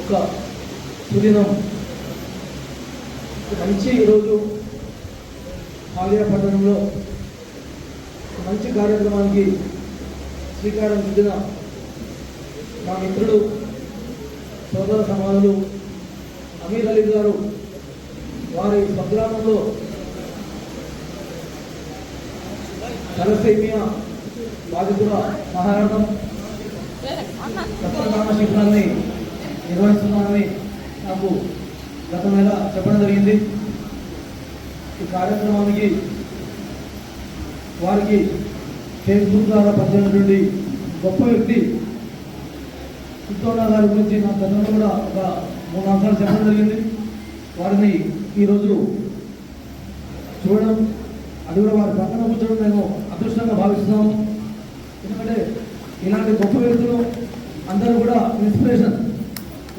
ఒక సుదినం. మంచి ఈరోజు ఆలయ పట్టణంలో మంచి కార్యక్రమానికి శ్రీకారం చుట్టిన మా మిత్రుడు సోదర సమానులు అమీర్ అలీ గారు వారి స్వగ్రామంలో తలసేమియా బాధితుల మహారాణం రక్తదాన శిబిరాన్ని నిర్వహిస్తున్నామని నాకు గత నెల చెప్పడం జరిగింది. ఈ కార్యక్రమానికి వారికి ఫేస్బుక్ ద్వారా పనిచేసినటువంటి గొప్ప వ్యక్తి చిత్తోడా గారి గురించి నా తండ్రి కూడా ఒక మూడు అంశాలు చెప్పడం జరిగింది. వారిని ఈరోజు చూడడం అది కూడా వారి పక్కన కూర్చోవడం మేము అదృష్టంగా భావిస్తున్నాము. ఎందుకంటే ఇలాంటి గొప్ప వ్యక్తులు అందరూ కూడా ఇన్స్పిరేషన్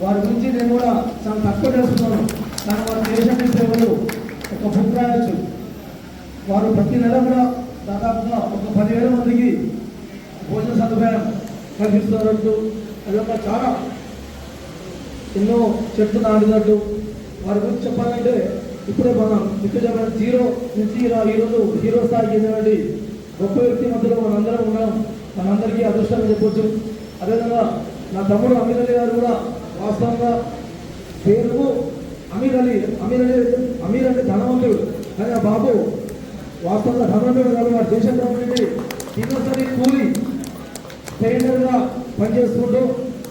వారి గురించి నేను కూడా చాలా తక్కువ చేస్తున్నాను కానీ వారు దేశం సేవలు ఒక బుక్ రాయొచ్చు వారు ప్రతి నెల కూడా దాదాపుగా ఒక పదివేల మందికి భోజన సదుపాయం కల్పిస్తున్నట్టు అది ఒక చాలా ఎన్నో చెట్లు నాటినట్టు వారి గురించి చెప్పాలంటే ఇప్పుడే మనం ఇక్కడ చెప్పిన జీరో నుంచి ఇలా ఈరోజు హీరో స్థాయికి చెందినటువంటి గొప్ప వ్యక్తి మధ్యలో మనందరం ఉన్నాం. మనందరికీ అదృష్టం చెప్పొచ్చు. అదేవిధంగా నా తమ్ముడు అమీర్ గారు కూడా వాస్తవంగా పేరుకు అమీర్ అలీ అమీర్ అలీ అమీర్ అంటే ధనవంతుడు. కానీ ఆ బాబు వాస్తవంగా ధనవంతుడు కాదు వాడు దేశం కాబట్టి దినసరి కూలి ట్రైనర్గా పనిచేసుకుంటూ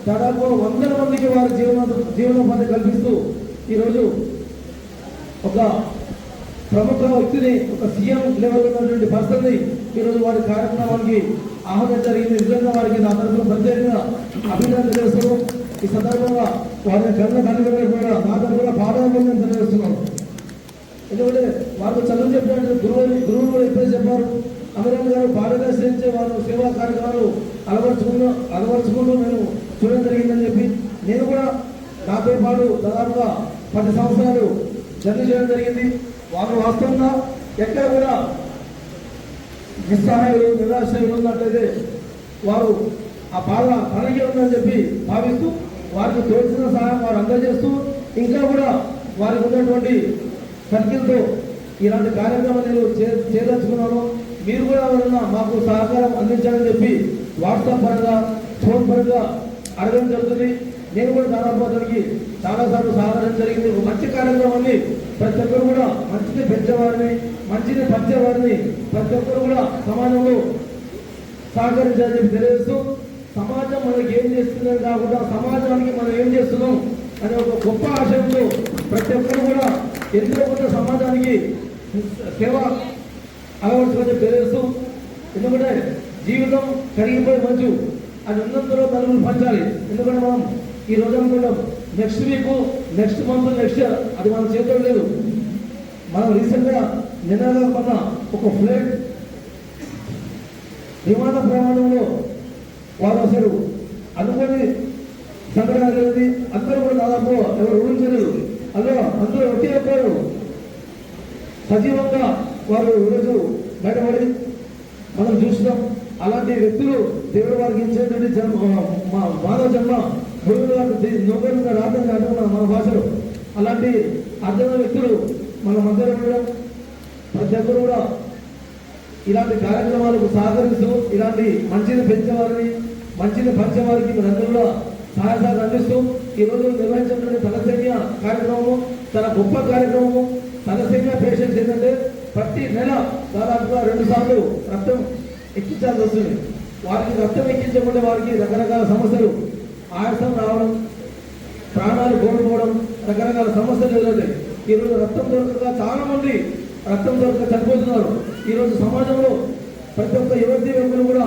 దాదాపు వందల మందికి వారి జీవన జీవనోపాధి కల్పిస్తూ ఈరోజు ఒక ప్రముఖ వ్యక్తిని ఒక సీఎం లెవెల్ ఉన్నటువంటి పర్సన్ని ఈరోజు వారి కార్యక్రమానికి ఆహ్వానం జరిగింది నిజంగా వారికి నా తరఫున ప్రత్యేకంగా అభినందన చేస్తూ ఈ సందర్భంగా వారి కన్న కనుగొని కూడా మా తరఫున పాదాభినందన తెలియజేస్తున్నాం. ఎందుకంటే వారికి చదువు చెప్పినట్టు గురువు గురువులు కూడా ఎప్పుడే చెప్పారు. అమరావతి గారు పారదర్శించే వారు సేవా కార్యక్రమాలు అలవర్చుకున్న అలవర్చుకుంటూ నేను చూడడం జరిగిందని చెప్పి నేను కూడా నాతో పాటు దాదాపుగా పది సంవత్సరాలు జర్నీ చేయడం జరిగింది. వారు వాస్తవంగా ఎక్కడ కూడా నిస్సహాయులు నిరాశ ఉన్నట్లయితే వారు ఆ బాధ తనకే ఉందని చెప్పి భావిస్తూ వారికి తోచిన సహాయం వారు అందజేస్తూ ఇంకా కూడా వారికి ఉన్నటువంటి సర్కిల్తో ఇలాంటి కార్యక్రమం నేను చే- చేయదలుచుకున్నాను. మీరు కూడా ఎవరన్నా మాకు సహకారం అందించాలని చెప్పి వాట్సాప్ పరంగా ఫోన్ పరంగా అడగడం జరుగుతుంది. నేను కూడా దాదాపు అతనికి చాలాసార్లు సహకారం జరిగింది. మంచి కార్యక్రమాన్ని ప్రతి ఒక్కరు కూడా మంచిని పెంచేవారిని మంచిని పంచేవారిని ప్రతి ఒక్కరు కూడా సమాజంలో సహకరించాలని చెప్పి తెలియజేస్తూ సమాజం మనకి ఏం చేస్తుందని కాకుండా సమాజానికి మనం ఏం చేస్తున్నాం అనే ఒక గొప్ప ఆశయంతో ప్రతి ఒక్కరు కూడా ఎంతో కొంత సమాజానికి సేవ అలవర్చుకొని తెలియజేస్తూ ఎందుకంటే జీవితం కరిగిపోయి మంచు అది ఉన్నంతలో నలుగురు పంచాలి. ఎందుకంటే మనం ఈ రోజు అనుకుంటాం next week next month next year అది మన చేతిలో లేదు. మనం రీసెంట్గా నిన్నగా కొన్న ఒక ఫ్లైట్ విమాన ప్రయాణంలో వారు అసలు అనుకోని సంఘటన జరిగింది అందరూ కూడా దాదాపు ఎవరు ఊహించలేదు. అందులో అందరూ ఒకే ఒక్కరు సజీవంగా వారు ఈరోజు బయటపడి మనం చూస్తున్నాం. అలాంటి వ్యక్తులు దేవుడు వారికి ఇచ్చేటువంటి జన్మ మా మానవ జన్మ భూమిలో నోబెల్గా రాదని అంటున్నాం మన భాషలో అలాంటి అర్థమైన వ్యక్తులు మన మధ్యలో కూడా ప్రతి ఒక్కరు కూడా ఇలాంటి కార్యక్రమాలకు సహకరిస్తూ ఇలాంటి మంచిని పెంచేవారిని మంచిని పంచేవారికి మీరందరూ కూడా సహాయ సహకారం అందిస్తూ ఈరోజు నిర్వహించినటువంటి తలసేమియా కార్యక్రమము చాలా గొప్ప కార్యక్రమము తలసేమియా పేషెంట్స్ ఏంటంటే ప్రతి నెల దాదాపుగా రెండు సార్లు రక్తం ఎక్కించాల్సి వస్తుంది. వారికి రక్తం ఎక్కించకుండా వారికి రకరకాల సమస్యలు ఆయాసం రావడం ప్రాణాలు కోల్పోవడం రకరకాల సమస్యలు ఎదురవుతాయి. ఈరోజు రక్తం దొరకక చాలామంది రక్తం దొరక చనిపోతున్నారు. ఈరోజు సమాజంలో ప్రతి ఒక్క యువతి యువకులు కూడా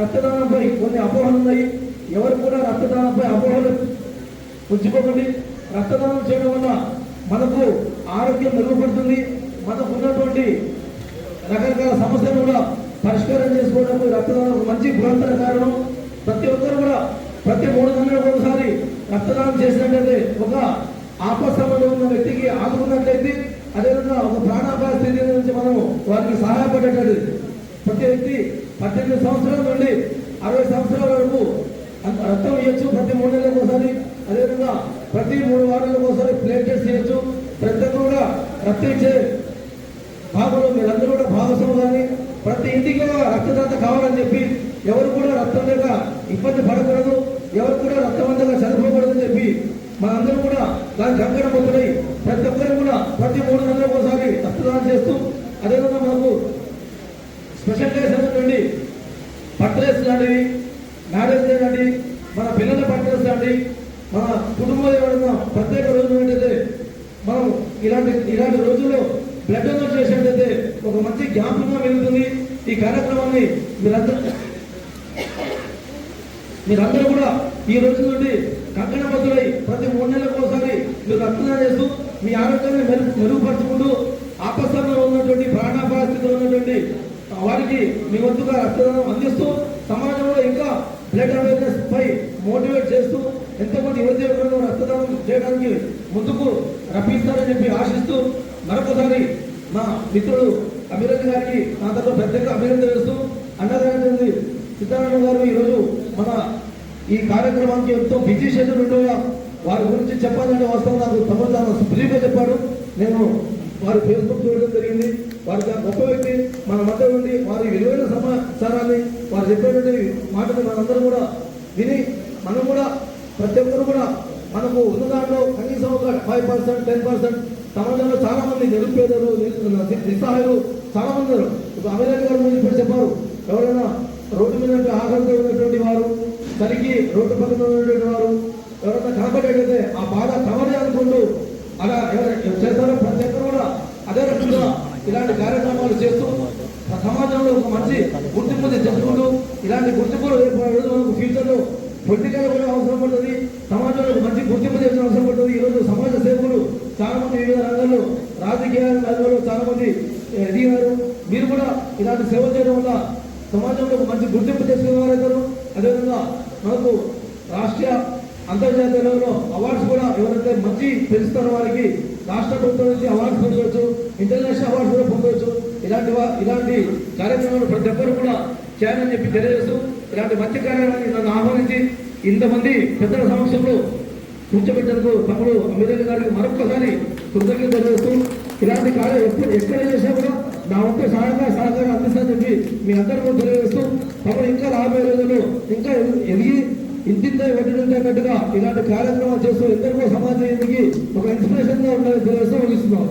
రక్తదానంపై కొన్ని అపోహలు ఉన్నాయి. ఎవరు కూడా రక్తదానంపై అపోహలు ఉంచుకోకండి రక్తదానం చేయడం వల్ల మనకు ఆరోగ్యం మెరుగుపడుతుంది. మనకు ఉన్నటువంటి రకరకాల సమస్యలు కూడా పరిష్కారం చేసుకోవడానికి రక్తదానం మంచి బృహత్తర కారణం. ప్రతి ఒక్కరు కూడా ప్రతి మూడు గంటలకు ఒకసారి రక్తదానం చేసినట్లయితే ఒక ఆపసమలో ఉన్న వ్యక్తికి ఆదుకున్నట్లయితే అదేవిధంగా ఒక ప్రాణాపాయ స్థితి నుంచి మనం వారికి సహాయపడేటది ప్రతి వ్యక్తి పద్దెనిమిది సంవత్సరాల నుండి అరవై సంవత్సరాల వరకు రక్తం ఇవ్వచ్చు ప్రతి మూడు నెలలకు ఒకసారి. అదేవిధంగా ప్రతి మూడు వారాలకు ఒకసారి ప్లేటెస్ చేయొచ్చు. ప్రతి కూడా రక్తించే ఇచ్చే భాగంలో మీరందరూ కూడా భాగస్వామి కానీ ప్రతి ఇంటికి రక్తదాత కావాలని చెప్పి ఎవరు కూడా రక్తం లేక ఇబ్బంది పడకూడదు. ఎవరు కూడా రక్తవంతంగా అని చెప్పి మనందరూ కూడా దాని గంగడం అవుతున్నాయి ప్రతి ఒక్కరు కూడా ప్రతి మూడు నెలలు ఒకసారి రక్తదానం చేస్తూ అదేవిధంగా మనకు స్పెషల్ డేస్ ఏంటండి బర్త్డేస్ లాంటివి మ్యారేజ్ డే లాంటివి మన పిల్లల బర్త్డేస్ లాంటి మన కుటుంబంలో ఏమైనా ప్రత్యేక రోజు ఏంటంటే మనం ఇలాంటి ఇలాంటి రోజుల్లో బ్లడ్ డొనేట్ చేసినట్టయితే ఒక మంచి జ్ఞాపకంగా వెలుగుతుంది ఈ కార్యక్రమాన్ని మీరందరూ మీరందరూ కూడా ఈ రోజు నుండి కంకణ బద్దులై ప్రతి మూడు నెలలకు మీరు రక్తదానం చేస్తూ మీ ఆరోగ్యాన్ని మెరు మెరుగుపరచుకుంటూ ఆపస్థంలో ఉన్నటువంటి ప్రాణాపాయ స్థితిలో ఉన్నటువంటి వారికి మీ వంతుగా రక్తదానం అందిస్తూ సమాజంలో ఇంకా బ్లడ్ అవేర్నెస్ పై మోటివేట్ చేస్తూ ఎంతోమంది యువతీయులను రక్తదానం చేయడానికి ముందుకు రప్పిస్తారని చెప్పి ఆశిస్తూ మరొకసారి మా మిత్రుడు అభినందన్ గారికి నా తరఫున ప్రత్యేక అభినందన చేస్తూ అన్నగారి సిద్ధారామ గారు ఈరోజు మన ఈ కార్యక్రమానికి ఎంతో బిజీ షెడ్యూల్ ఉండగా వారి గురించి చెప్పాలంటే వాస్తవం నాకు తమ తాను బ్రీఫ్గా చెప్పాడు. నేను వారి ఫేస్బుక్ చూడడం జరిగింది. వారి చాలా గొప్ప వ్యక్తి. మన మధ్య ఉండి వారి విలువైన సమాచారాన్ని వారు చెప్పేటువంటి మాటలు మనందరం కూడా విని మనం కూడా ప్రతి ఒక్కరు కూడా మనకు ఉన్న దాంట్లో కనీసం ఒక ఫైవ్ పర్సెంట్ టెన్ పర్సెంట్ సమాజంలో చాలా మంది నిరుపేదలు నిస్సహాయులు చాలా మంది ఉన్నారు. ఇప్పుడు అమెరికా గారు ముందు ఇప్పుడు చెప్పారు. ఎవరైనా రోడ్డు మీద ఆహారంగా ఆకలితో ఉన్నటువంటి వారు చలికి రోడ్డు పక్కన ఉన్నటువంటి వారు ఎవరైనా కనపడేటైతే ఆ బాధ కవర్ అనుకుంటూ అలా ఎవరు చేస్తారో ప్రతి ఒక్కరు కూడా అదే రకంగా ఇలాంటి కార్యక్రమాలు చేస్తూ ఆ సమాజంలో ఒక మంచి గుర్తింపు తెచ్చుకుంటూ ఇలాంటి గుర్తింపులు ఏర్పడే మనకు ఫ్యూచర్లో పొలిటికల్ కూడా అవసరం పడుతుంది. సమాజంలో మంచి గుర్తింపు తెచ్చిన అవసరం పడుతుంది. ఈరోజు సమాజ సేవకులు చాలా మంది వివిధ రంగాల్లో రాజకీయ రంగంలో చాలా మంది ఎదిగారు మీరు కూడా ఇలాంటి సేవ చేయడం వల్ల సమాజంలో మంచి గుర్తింపు తెచ్చుకునే వారైతారు అదేవిధంగా మనకు రాష్ట్రీయ అంతర్జాతీయ లెవెల్లో అవార్డ్స్ కూడా ఎవరైతే మంచి తెలుస్తారో వారికి రాష్ట్ర ప్రభుత్వం నుంచి అవార్డ్స్ పొందవచ్చు ఇంటర్నేషనల్ అవార్డ్స్ కూడా పొందవచ్చు. ఇలాంటి ఇలాంటి కార్యక్రమాలు ప్రతి ఒక్కరు కూడా చేయాలని చెప్పి తెలియజేస్తూ ఇలాంటి మంచి కార్యక్రమాన్ని నన్ను ఆహ్వానించి ఇంతమంది పెద్దల సమక్షంలో కూర్చోబెట్టేందుకు తమ్ముడు అమీర్ గారికి మరొకసారి కృతజ్ఞత తెలియజేస్తూ ఇలాంటి కార్యం ఎప్పుడు ఎక్కడ చేసినా కూడా నా వంతు సహాయంగా సహకారం అందిస్తానని చెప్పి మీ అందరూ తెలియజేస్తూ తమ్ముడు ఇంకా రాబోయే రోజుల్లో ఇంకా ఎదిగి ఇంటింత పెట్టినట్టుగా ఇలాంటి కార్యక్రమాలు చేస్తూ ఎందరికో సమాజానికి ఒక ఇన్స్పిరేషన్గా ఉండాలని తెలియజేస్తూ ముగిస్తున్నాం